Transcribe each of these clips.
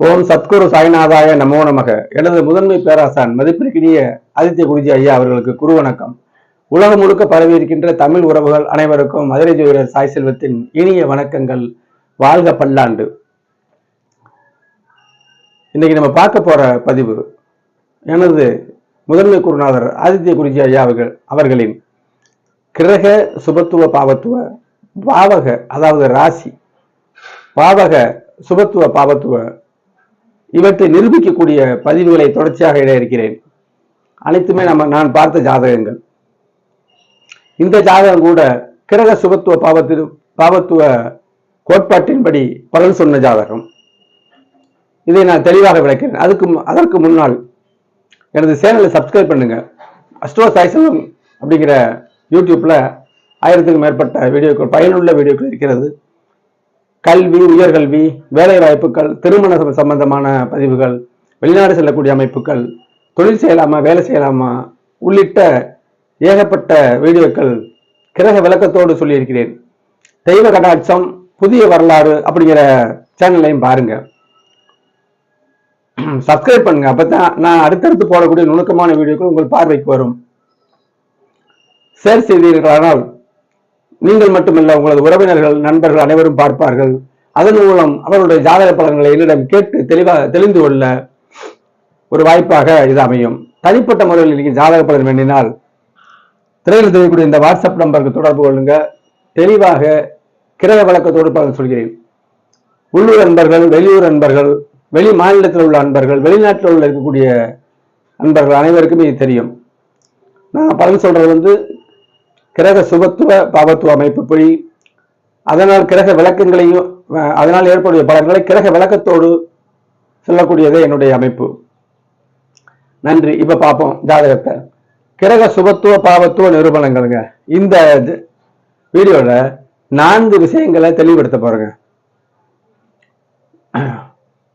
ஓம் சத்குரு சாய்நாதாய நமோ நமக. எனது முதன்மை பேராசான் மதிப்பிற்கினிய ஆதித்ய குருஜி ஐயா அவர்களுக்கு குரு வணக்கம். உலகம் முழுக்க பரவி இருக்கின்ற தமிழ் உறவுகள் அனைவருக்கும் மதுரை ஜோதிடர் சாய் செல்வத்தின் இனிய வணக்கங்கள். வாழ்க பல்லாண்டு. இன்னைக்கு நம்ம பார்க்க போற பதிவு எனது முதன்மை குருநாதர் ஆதித்ய குருஜி ஐயா அவர்கள் அவர்களின் கிரக சுபத்துவ பாவத்துவ பாவக அதாவது ராசி பாவக சுபத்துவ பாவத்துவ இவற்றை நிரூபிக்கக்கூடிய பதிவுகளை தொடர்ச்சியாக இட இருக்கிறேன். அனைத்துமே நம்ம நான் பார்த்த ஜாதகங்கள். இந்த ஜாதகம் கூட கிரக சுகத்துவ பாவத்து பாவத்துவ கோட்பாட்டின்படி பலன் சொன்ன ஜாதகம். இதை நான் தெளிவாக விளக்கிறேன். அதுக்கு அதற்கு முன்னால் எனது சேனலை சப்ஸ்கிரைப் பண்ணுங்க. அஸ்ட்ரோ சாய்சலம் அப்படிங்கிற யூடியூப்ல ஆயிரத்துக்கும் மேற்பட்ட வீடியோக்கள் பயனுள்ள வீடியோக்கள் இருக்கிறது. கல்வி உயர்கல்வி வேலை வாய்ப்புகள் திருமண சம்பந்தமான பதிவுகள் வெளிநாடு செல்லக்கூடிய அமைப்புகள் தொழில் செய்யலாமா வேலை செய்யலாமா உள்ளிட்ட ஏகப்பட்ட வீடியோக்கள் கிரக விளக்கத்தோடு சொல்லியிருக்கிறேன். தெய்வ கடாட்சம் புதிய வரலாறு அப்படிங்கிற சேனலையும் பாருங்க. சப்ஸ்கிரைப் பண்ணுங்க. அப்பதான் நான் அடுத்தடுத்து போடக்கூடிய நுணுக்கமான வீடியோக்கள் உங்கள் பார்வைக்கு வரும். ஷேர் செய்தீர்களானால் நீங்கள் மட்டுமல்ல உங்களது உறவினர்கள் நண்பர்கள் அனைவரும் பார்ப்பார்கள். அதன் மூலம் அவருடைய ஜாதக பலன்களை என்னிடம் கேட்டு தெளிவாக தெளிந்து கொள்ள ஒரு வாய்ப்பாக இது அமையும். தனிப்பட்ட முறையில் நீங்கள் ஜாதக பலன் வேண்டினால் திரையில் தெரியக்கூடிய இந்த வாட்ஸ்அப் நம்பருக்கு தொடர்பு கொள்ளுங்க. தெளிவாக கிரக வழக்கத்தோடு பலன் சொல்கிறேன். உள்ளூர் அன்பர்கள் வெளியூர் அன்பர்கள் வெளி மாநிலத்தில் உள்ள அன்பர்கள் வெளிநாட்டில் உள்ள இருக்கக்கூடிய அன்பர்கள் அனைவருக்குமே இது தெரியும். நான் பலன் சொல்றது வந்து கிரக சுபத்துவ பாவத்துவ அமைப்புப்படி அதனால் கிரக விளக்கங்களையும் அதனால் ஏற்படைய பலன்களை கிரக விளக்கத்தோடு சொல்லக்கூடியதே என்னுடைய அமைப்பு. நன்றி. இப்ப பார்ப்போம். ஜாதகத்தை. கிரக சுபத்துவ பாவத்துவ நிரூபணங்களுங்க. இந்த ஜ- வீடியோல நான்கு விஷயங்களை தெளிவுபடுத்த போறேங்க.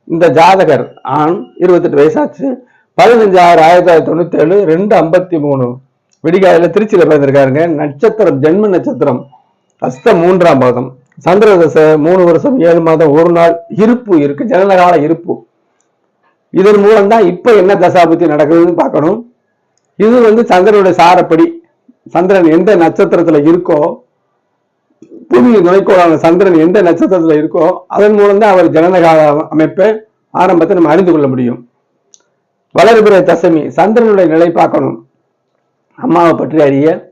இந்த ஜாதகர் ஆண் இருபத்தெட்டு வயசாச்சு. பதினஞ்சு ஆறு ஆயிரத்தி தொள்ளாயிரத்தி தொண்ணூத்தி ஏழு ரெண்டு ஐம்பத்தி மூணு. விடிகாலையில் திருச்சியில் பிறந்திருக்காருங்க. நட்சத்திரம் ஜென்ம நட்சத்திரம். அஸ்த மூன்றாம் பாதம் சந்திர தசை மூணு வருஷம் ஏழு மாதம் ஒரு நாள் இருப்பு இருக்கு. ஜனனகால இருப்பு. இதன் மூலம் தான் இப்போ என்ன தசாபுத்தி நடக்குதுன்னு பார்க்கணும். இது வந்து சந்திரனுடைய சாரப்படி. சந்திரன் எந்த நட்சத்திரத்துல இருக்கோ புவி நுழைக்கோளான சந்திரன் எந்த நட்சத்திரத்துல இருக்கோ அதன் மூலம் தான் அவர் ஜனனகால அமைப்பை ஆரம்பத்தை நம்ம அறிந்து கொள்ள முடியும். வளர்பிற தசமி சந்திரனுடைய நிலை பார்க்கணும். அம்மாவை பற்றி அறிய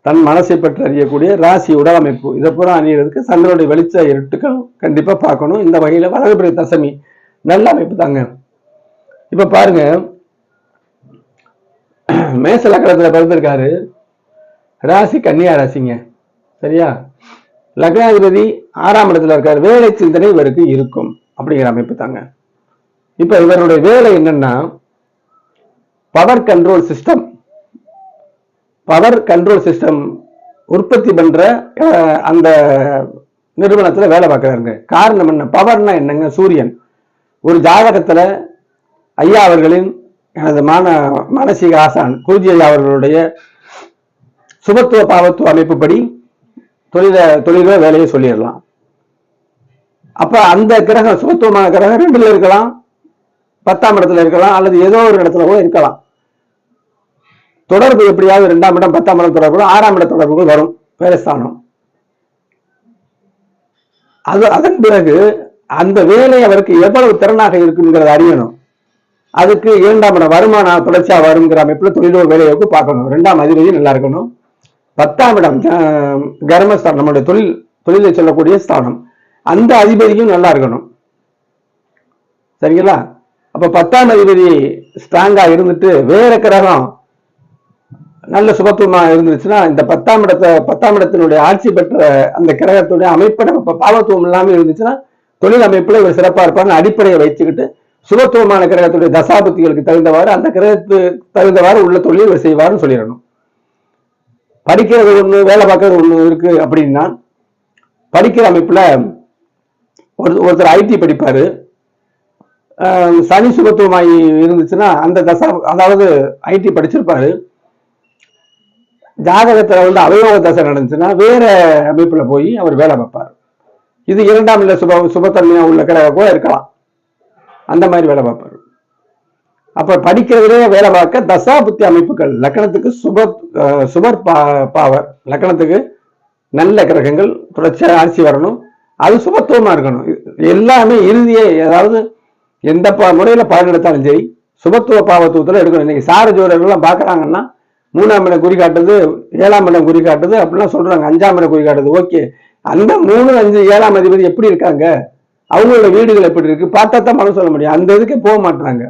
தன் மனசை பற்றி அறியக்கூடிய ராசி உடல் அமைப்பு இதை பூரா அறியறதுக்கு சந்திரனுடைய வெளிச்ச இருட்டுகள் கண்டிப்பா பார்க்கணும். இந்த வகையில வளர்பிறை தசமி நல்ல அமைப்பு தாங்க. இப்ப பாருங்க. மேச லக்கணத்துல பிறந்திருக்காரு. ராசி கன்னியா ராசிங்க. சரியா? லக்னாதிபதி ஆறாம் இடத்துல இருக்காரு. வேலை சிந்தனை இவருக்கு இருக்கும் அப்படிங்கிற அமைப்பு தாங்க. இப்ப இவருடைய வேலை என்னன்னா power control system power control system உற்பத்தி பண்ற அந்த நிறுவனத்தில் வேலை பார்க்குறாருங்க. காரணம் என்ன? பவர்னா என்னங்க? சூரியன். ஒரு ஜாதகத்தில் ஐயா அவர்களின் எனது மான மானசீக ஆசான் குருஜி ஐயா அவர்களுடைய சுபத்துவ பாவத்துவ அமைப்புப்படி தொழில தொழில வேலையை சொல்லிடலாம். அப்போ அந்த கிரகம் சுபத்துவமான கிரகம் ரெண்டுல இருக்கலாம். பத்தாம் இடத்துல இருக்கலாம் அல்லது ஏதோ ஒரு இடத்துல கூட இருக்கலாம். தொடர்பு எப்படியாவது ரெண்டாம் இடம் பத்தாம் இடம் தொடர்பு ஆறாம் இட தொடர்புகள் வரும். வேலைஸ்தானம் அது அதன் பிறகு அந்த வேலை அவருக்கு எவ்வளவு திறனாக இருக்குங்கிறத அறியணும். அதுக்கு இரண்டாம் இடம் வருமானம் தொடர்ச்சியா வருங்கிற அமைப்புல தொழிலோர் வேலையோக்கு பார்க்கணும். ரெண்டாம் அதிபதி நல்லா இருக்கணும். பத்தாம் இடம் கர்மஸ்தானம் நம்மளுடைய தொழில் தொழிலை சொல்லக்கூடிய ஸ்தானம். அந்த அதிபதியும் நல்லா இருக்கணும். சரிங்களா? அப்ப பத்தாம் அதிபதி ஸ்ட்ராங்கா இருந்துட்டு வேற கிரகம் நல்ல சுபத்துவமா இருந்துச்சுன்னா இந்த பத்தாம் இடத்தை பத்தாம் இடத்தினுடைய ஆட்சி பெற்ற அந்த கிரகத்துடைய அமைப்பு நம்ம பாவத்துவம் இல்லாமல் இருந்துச்சுன்னா தொழில் அமைப்புல இவர் சிறப்பா இருப்பார்னு அடிப்படையை வச்சுக்கிட்டு சுபத்துவமான கிரகத்துடைய தசாபுத்திகளுக்கு தகுந்தவாறு அந்த கிரகத்துக்கு தகுந்தவாறு உள்ள தொழில் இவர் செய்வார்னு சொல்லிடணும். படிக்கிறது ஒண்ணு வேலை பார்க்கறது ஒண்ணு இருக்கு அப்படின்னா படிக்கிற அமைப்புல ஒரு ஒருத்தர் ஐடி படிப்பாரு. சனி சுபத்துவமாகி இருந்துச்சுன்னா அந்த தசா அதாவது ஐடி படிச்சிருப்பாரு. ஜாதகத்தில் வந்து அவயோக தசை நடந்துச்சுன்னா வேற அமைப்புல போய் அவர் வேலை பார்ப்பார். இது இரண்டாம் இல்லை சுப சுபத்தன்மையாக உள்ள கிரக கூட இருக்கலாம். அந்த மாதிரி வேலை பார்ப்பாரு. அப்போ படிக்கிறதுலே வேலை பார்க்க தசா புத்தி அமைப்புகள் லக்கணத்துக்கு சுப சுபர் பா பாவர் லக்கணத்துக்கு நல்ல கிரகங்கள் தொடர்ச்சியாக ஆட்சி வரணும். அது சுபத்துவமா இருக்கணும். எல்லாமே இறுதியே அதாவது எந்த ப முறையில எடுத்தாலும் சரி சுபத்துவ பாவத்துவத்தில் எடுக்கணும். இன்னைக்கு சார ஜோரர்கள்லாம் பார்க்குறாங்கன்னா மூணாம் இடம் குறி காட்டுது ஏழாம் இடம் குறி காட்டுது அப்படிலாம் சொல்றாங்க. அஞ்சாம் இடம் குறி காட்டுது. ஓகே. அந்த மூணு அஞ்சு ஏழாம் அதிபதி எப்படி இருக்காங்க? அவங்களோட வீடுகள் எப்படி இருக்கு? பார்த்தா தான் மனம் சொல்ல முடியும். அந்த இதுக்கு போக மாட்டாங்க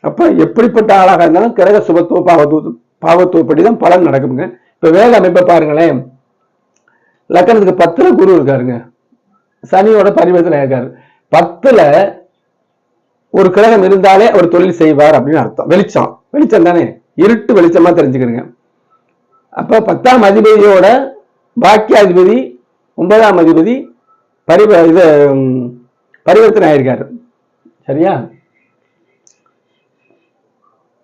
அப்ப எப்படிப்பட்ட ஆளாக இருந்தாலும் கிரக சுபத்துவ பாவத்துவ பாவத்துவப்படி தான் பலன் நடக்குங்க இப்ப வேக அமைப்பை பாருங்களேன். லக்கணத்துக்கு பத்துல குரு இருக்காருங்க. சனியோட பரிவர்த்தனை இருக்காரு. பத்துல ஒரு கிரகம் இருந்தாலே அவர் தொழில் செய்வார் அப்படின்னு அர்த்தம். வெளிச்சம். வெளிச்சம் தானே? இருட்டு வெளிச்சமா தெரிஞ்சுக்கிறீங்க அப்ப பத்தாம் அதிபதியோட பாக்கியாதிபதி ஒன்பதாம் அதிபதி பரிவ இது பரிவர்த்தனை ஆயிருக்காரு. சரியா?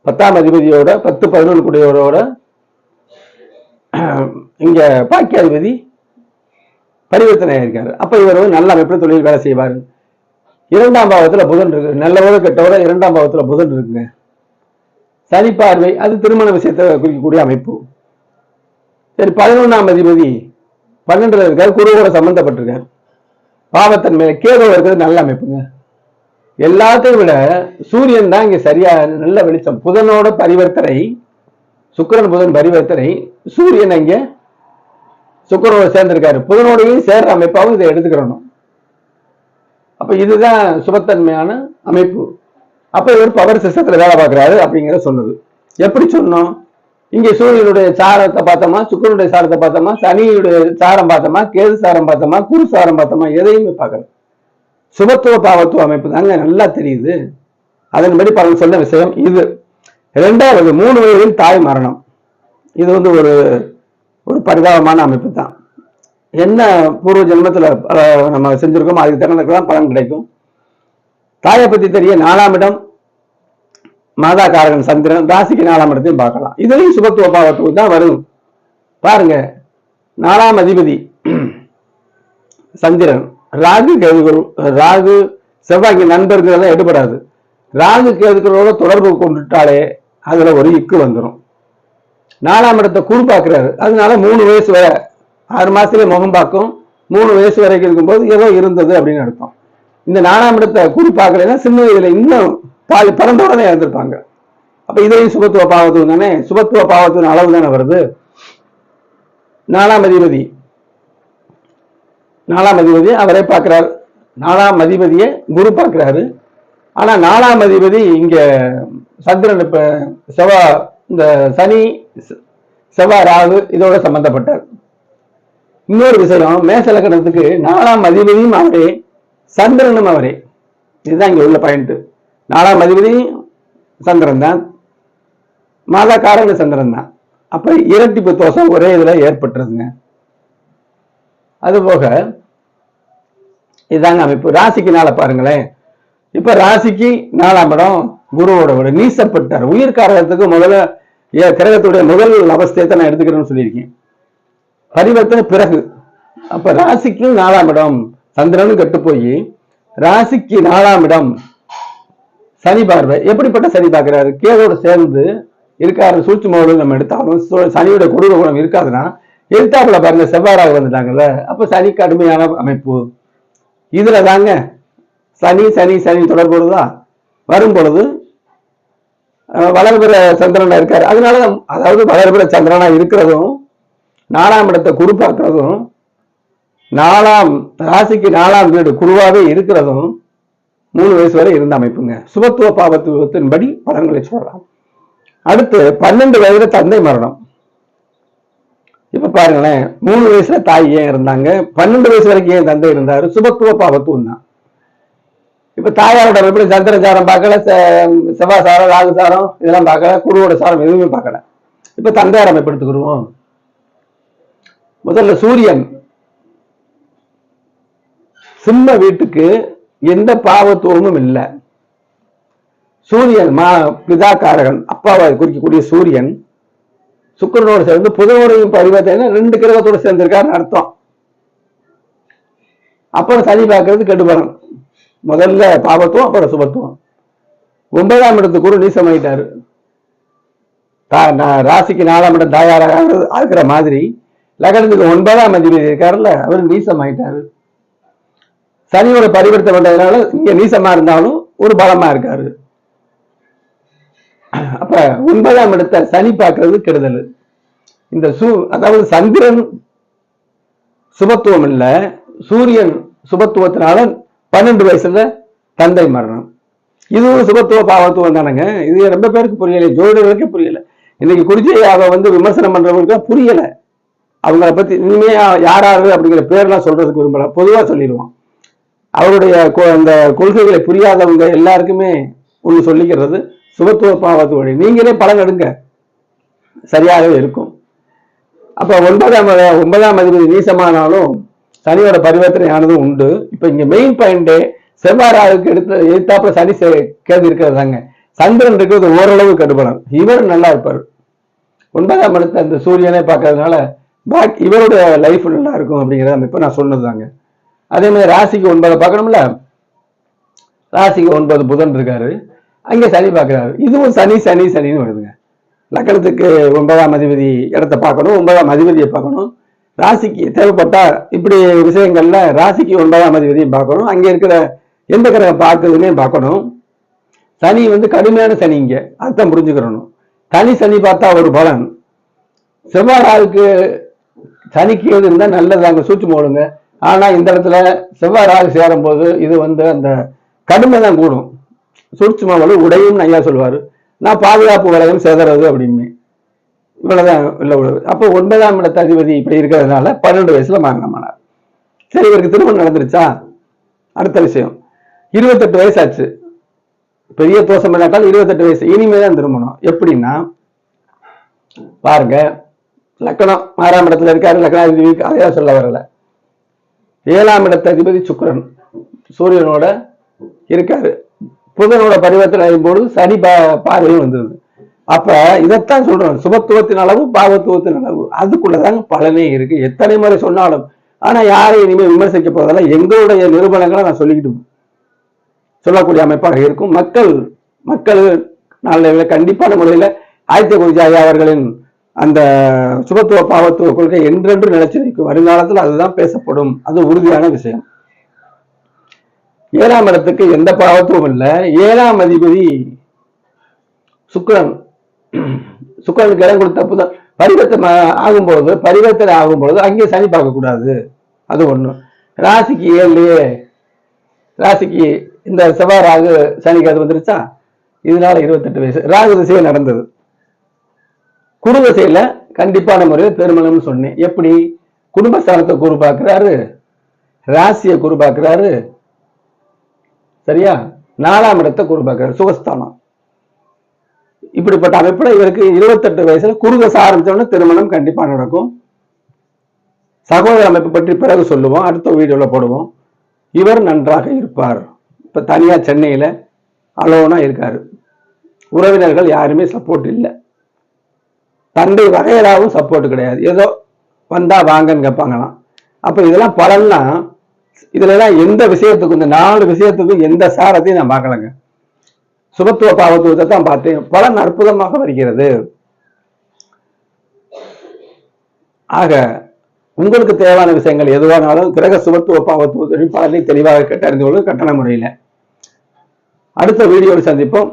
பத்தாம் அதிபதியோட பத்து பதினொன்று கூடியவரோட இங்க பாக்கியாதிபதி பரிவர்த்தனை ஆயிருக்காரு. அப்ப இவர் வந்து நல்ல அமைப்பில் தொழில் வேலை செய்வார். இரண்டாம் பாவத்துல புதன் இருக்கு நல்லவோட கெட்டவோட இரண்டாம் பாவத்துல புதன் இருக்குங்க. சனி பார்வை அது திருமண விஷயத்தை குறிக்கக்கூடிய அமைப்பு. சரி பதினொன்றாம் அதிபதி பன்னெண்டுல இருக்கார் குருவோட சம்பந்தப்பட்டிருக்காரு. பாவத்தன்மையில கேதுவ இருக்கிறது நல்ல அமைப்புங்க. எல்லாத்தையும் விட சூரியன் தான் இங்க சரியா நல்ல வெளிச்சம். புதனோட பரிவர்த்தனை சுக்கிரன் புதன் பரிவர்த்தனை சூரியன் இங்க சுக்கிரனோட சேர்ந்திருக்காரு. புதனோடையும் சேர்ற அமைப்பாகவும் இதை எடுத்துக்கிறணும் அப்ப இதுதான் சுபத்தன்மையான அமைப்பு. அப்ப இவர் பவர் சிஸ்டத்துல வேலை பார்க்குறாரு அப்படிங்கிறத சொன்னது. எப்படி சொன்னோம்? இங்க சூரியனுடைய சாரத்தை பார்த்தோமா? சுக்கரனுடைய சாரத்தை பார்த்தோமா? சனியுடைய சாரம் பார்த்தோமா? கேது சாரம் பார்த்தோமா? குரு சாரம் பார்த்தோமா? எதையுமே பார்க்கல. சுபத்துவ பாவத்துவ அமைப்பு தாங்க நல்லா தெரியுது. அதன்படி பலன் சொன்ன விஷயம் இது. ரெண்டாவது மூணு வயதில் தாய் மரணம். இது வந்து ஒரு ஒரு பரிதாபமான அமைப்பு தான். என்ன பூர்வ ஜென்மத்தில் நம்ம செஞ்சிருக்கோமோ அதுக்கு தகுந்தக்கெல்லாம் பலன் கிடைக்கும். தாயை பத்தி தெரிய நாலாம் இடம் மாதா காரகன் சந்திரன். ராசிக்கு நாலாம் இடத்தையும் பார்க்கலாம். இதுலயும் சுபத்துவ பாவத்துவம் தான் வரும். பாருங்க நாலாம் அதிபதி சந்திரன். ராகு கேதுகள் ராகு செவ்வாய்க்கு நண்பர்கள் எடுபடாது. ராகு கேதுகளோட தொடர்பு கொண்டுட்டாலே அதுல ஒரு இக்கு வந்துடும் நாலாம் இடத்தை குரு பார்க்கிறாரு. அதனால மூணு வயசு வரை ஆறு மாசத்துல முகம் பார்க்கும். மூணு வயசு வரைக்கும் இருக்கும்போது ஏதோ இருந்தது அப்படின்னு அர்த்தம். இந்த நாலாம் இடத்தை குரு பார்க்கலைன்னா சின்ன வயதுல இன்னும் பாதி பிறந்தோடனே இறந்துருப்பாங்க. அப்ப இதையும் சுபத்துவ பாவத்துவம் தானே? சுபத்துவ பாவத்துவம் அளவு தானே வருது? நாலாம் அதிபதி. நாலாம் அதிபதி அவரே பார்க்கிறார். நாலாம் அதிபதியை குரு பார்க்கிறாரு. ஆனா நாலாம் அதிபதி இங்க சந்திரன் இப்ப செவ்வா இந்த சனி செவ்வா செவ்வாய் ராகு இதோட சம்பந்தப்பட்டார். இன்னொரு விஷயம் மேச லக்கணத்துக்கு நாலாம் அதிபதியும் அவரே சந்திரனும் அவரே. இதுதான் இங்க உள்ள பாயிண்ட் நாலாம் அதிபதி சந்திரன் தான். மாதா காரங்க சந்திரன் தான். அப்ப இரட்டிப்பு தோஷம் ஒரே இதுல ஏற்பட்டுருதுங்க அதுபோக இதாங்க அமைப்பு. ராசிக்கு நாளை பாருங்களேன். இப்ப ராசிக்கு நாலாம் இடம் குருவோட வீடு நீசப்பட்டார். உயிர்காரகத்துக்கு முதல்ல ஏ- கிரகத்துடைய முதல் அவஸ்தையத்தை நான் எடுத்துக்கிறேன்னு சொல்லியிருக்கேன். பரிவர்த்தனை பிறகு. அப்ப ராசிக்கும் நாலாம் இடம். சந்திரனும் கெட்டு போய் ராசிக்கு நாலாம் இடம் சனி பார்வை. எப்படிப்பட்ட சனி பார்க்கிறாரு? கேதோட சேர்ந்து இருக்காரு. சூட்சுமோடு நம்ம எடுத்தாலும் சனியோட கொடூர குணம் இருக்காதுன்னா எழுத்தாப்புல பாருங்க செவ்வாறாக வந்துட்டாங்கல்ல. அப்ப சனி கடுமையான அமைப்பு. இதுல தாங்க சனி சனி சனி தொடர்புறதா வரும் பொழுது வளர்பிற சந்திரனா இருக்காரு. அதனால அதாவது வளர்பிற சந்திரனா இருக்கிறதும் நாலாம் இடத்தை குரு நாலாம் ராசிக்கு நாலாம் வீடு குருவாவே இருக்கிறதும் மூணு வயசு வரை இருந்த அமைப்புங்க. சுபத்துவ பாபத்துவத்தின்படி பலன்களை சொல்லலாம். அடுத்து பன்னெண்டு வயதுல தந்தை மரணம். இப்ப பாருங்களேன் மூணு வயசுல தாய் ஏன் இருந்தாங்க? பன்னெண்டு வயசு வரைக்கும் ஏன் தந்தை இருந்தாரு? சுபத்துவ பாபத்துவம் தான். இப்ப தாயாரோட எப்படி சந்திரசாரம் பார்க்கல செ- செவ்வாய் சாரம் ராகு சாரம் இதெல்லாம் பார்க்கல குருவோட சாரம் எதுவுமே பார்க்கல. இப்ப தந்தையார் அமைப்பு எடுத்துக்கிடுவோம். முதல்ல சூரியன். சிம்ம வீட்டுக்கு எந்த பாவத்துவமும் இல்லை. சூரியன் மா பிதாக்காரகன் அப்பாவை குறிக்கக்கூடிய சூரியன் சுக்கரனோடு சேர்ந்து புதனோடையும் பரிவர்த்தனை ரெண்டு கிரகத்தோட சேர்ந்திருக்காருன்னு அர்த்தம். அப்புறம் சனி பார்க்கறது கெடுபலம் முதல்ல பாவத்துவம் அப்புறம் சுபத்துவம். ஒன்பதாம் இடத்துக்கு ஒரு நீசமாயிட்டாரு தா- நா- ராசிக்கு நாலாம் இடம் தாயாராக ஆகிற மாதிரி லக்னத்துக்கு ஒன்பதாம் அதிபதி இருக்காருல்ல அவர் நீசமாயிட்டாரு சனியோட பரிவர்த்தனை வந்ததுனால இங்க நீசமா இருந்தாலும் ஒரு பலமா இருக்காரு. அப்ப ஒன்பதாம் இடத்த சனி பார்க்கறது கெடுதல். இந்த சூ அதாவது சந்திரன் சுபத்துவம் இல்ல சூரியன் சுபத்துவத்தினால பன்னெண்டு வயசுல தந்தை மரணம். இதுவும் சுபத்துவ பாவத்துவம் தானுங்க. இது ரொம்ப பேருக்கு புரியல ஜோதிடர்களுக்கே புரியல. இன்னைக்கு குறிச்சியாவை வந்து விமர்சனம் பண்றவங்களுக்கு புரியல. அவங்கள பத்தி இனிமே யாராரு அப்படிங்கிற பேர்லாம் சொல்றதுக்கு விரும்பல. பொதுவா சொல்லிடுவான். அவருடைய கொ- அந்த கொள்கைகளை புரியாதவங்க எல்லாருக்குமே ஒன்று சொல்லிக்கிறது சுபத்துவ பாவத்துவ நீங்களே பலன் எடுங்க. சரியாகவே இருக்கும். அப்போ ஒன்பதாம் ஒன்பதாம் அதிபதி நீசமானாலும் சனியோட பரிவர்த்தனை ஆனதும் உண்டு. இப்போ இங்கே மெயின் பாயிண்ட் செவ்வாறாவுக்கு எடுத்து எதிர்த்தாப்புல சனி செய்ய கேள்வி இருக்கிறது இருக்கிறதாங்க. சந்திரன் இருக்கிறது ஓரளவு கடுபலம் இவர் நல்லா இருப்பார். ஒன்பதாம் இடத்துல அந்த சூரியனே பார்க்கறதுனால பாக் இவருடைய லைஃப் நல்லா இருக்கும் அப்படிங்கிறத இப்போ நான் சொன்னது தாங்க அதே மாதிரி ராசிக்கு ஒன்பதை பார்க்கணும்ல? ராசிக்கு ஒன்பது புதன் இருக்காரு. அங்கே சனி பார்க்குறாரு. இதுவும் சனி சனி சனின்னு வருதுங்க. லக்கணத்துக்கு ஒன்பதாம் அதிபதி இடத்த பார்க்கணும் ஒன்பதாம் அதிபதியை பார்க்கணும். ராசிக்கு தேவைப்பட்டா இப்படி விஷயங்கள்ல ராசிக்கு ஒன்பதாம் அதிபதியும் பார்க்கணும். அங்கே இருக்கிற எந்த கிரகம் பார்க்குதுன்னே பார்க்கணும். சனி வந்து கடுமையான சனி இங்க. அர்த்தம் புரிஞ்சுக்கிறணும். தனி சனி பார்த்தா ஒரு பலன். செவ்வாய் சனி சனிக்கு இருந்தால் நல்லது. அங்கே சூட்சி போடுங்க. ஆனால் இந்த இடத்துல செவ்வாய் ராகு சேரும் போது இது வந்து அந்த கடுமை தான் கூடும். சுருட்சுமாவளவு உடையும் ஐயா சொல்வார் நான் பாதுகாப்பு வளையம் சேதறது அப்படின்னு இவ்வளோதான் இல்லை உழவு. அப்போ ஒன்பதாம் இடத்த அதிபதி இப்படி இருக்கிறதுனால பன்னெண்டு வயசுல மரணமானார். சரி இவருக்கு திருமணம் நடந்துருச்சா? அடுத்த விஷயம். இருபத்தெட்டு வயசாச்சு. பெரிய தோசம் இல்லாட்டால் இருபத்தெட்டு வயசு. இனிமே தான் திருமணம். எப்படின்னா பாருங்க லக்கணம். ஆறாம் இடத்துல இருக்காரு லக்கணாதிபதி. அதையா சொல்ல வரல. ஏழாம் இடத்த அதிபதி சுக்கரன் சூரியனோட இருக்காரு. புதனோட பரிவர்த்தனை ஆகும்போது சனி பா- பார்வையும் வந்தது அப்ப இதைத்தான் சொல்றோம் சுபத்துவத்தின் அளவு பாவத்துவத்தின் அளவு. அதுக்குள்ளதாங்க பலனே இருக்கு. எத்தனை முறை சொன்னாலும். ஆனா யாரையும் இனிமேல் விமர்சிக்க போவதெல்லாம் எங்களுடைய நிறுவனங்களை நான் சொல்லிக்கிட்டு சொல்லக்கூடிய அமைப்பாக இருக்கும். மக்கள் மக்கள் நல்ல கண்டிப்பான முறையில் ஆதித்ய குருஜாயா அவர்களின் அந்த சுபத்துவ பாவத்துவ கொள்கை என்றென்று நிலைச்சு வருங்காலத்தில் அதுதான் பேசப்படும். அது உறுதியான விஷயம். ஏழாம் இடத்துக்கு எந்த பாவத்துவம் இல்லை. ஏழாம் அதிபதி சுக்கரன் சுக்கரனுக்கு இடம் கொடுத்த புதன். பரிவர்த்தனை ஆகும்போது பரிவர்த்தனை ஆகும்போது அங்கே சனி பார்க்கக்கூடாது. அது ஒன்று ராசிக்கு ஏழுலயே ராசிக்கு இந்த செவ்வாய் ராகு சனிக்கு அது வந்துருச்சா? இதனால இருபத்தெட்டு வயசு. ராகு திசையே நடந்தது. குடும்ப செயல கண்டிப்பான முறையில் திருமணம்னு சொன்னேன். எப்படி? குடும்பஸ்தானத்தை குரு பார்க்கிறாரு. ராசியை குரு பார்க்கிறாரு. சரியா? நாலாம் இடத்தை குரு பார்க்கிறாரு. சுகஸ்தானம். இப்படிப்பட்ட அமைப்புல இவருக்கு இருபத்தெட்டு வயசுல குறுகச ஆரம்பிச்சோடனே திருமணம் கண்டிப்பா நடக்கும். சகோதர அமைப்பு பற்றி பிறகு சொல்லுவோம். அடுத்த வீடியோல போடுவோம். இவர் நன்றாக இருப்பார். இப்ப தனியா சென்னையில அலோனா இருக்காரு. உறவினர்கள் யாருமே சப்போர்ட் இல்லை. தந்தை வகையலாவும் சப்போர்ட் கிடையாது. ஏதோ வந்தா வாங்கன்னு கேட்பாங்களாம். அப்ப இதெல்லாம் பலன்னா இதுல எல்லாம் எந்த விஷயத்துக்கும் இந்த நாலு விஷயத்துக்கும் எந்த சாரத்தையும் நான் பார்க்கலங்க. சுபத்துவ பாவத்துவத்தை தான் பார்த்தேன். பலன் அற்புதமாக வருகிறது. ஆக உங்களுக்கு தேவையான விஷயங்கள் எதுவானாலும் கிரக சுபத்துவ பாவத்துவத்தின் பலனை தெளிவாக கேட்டறிந்து கொள்வது கட்டண முறையில். அடுத்த வீடியோவில் சந்திப்போம்.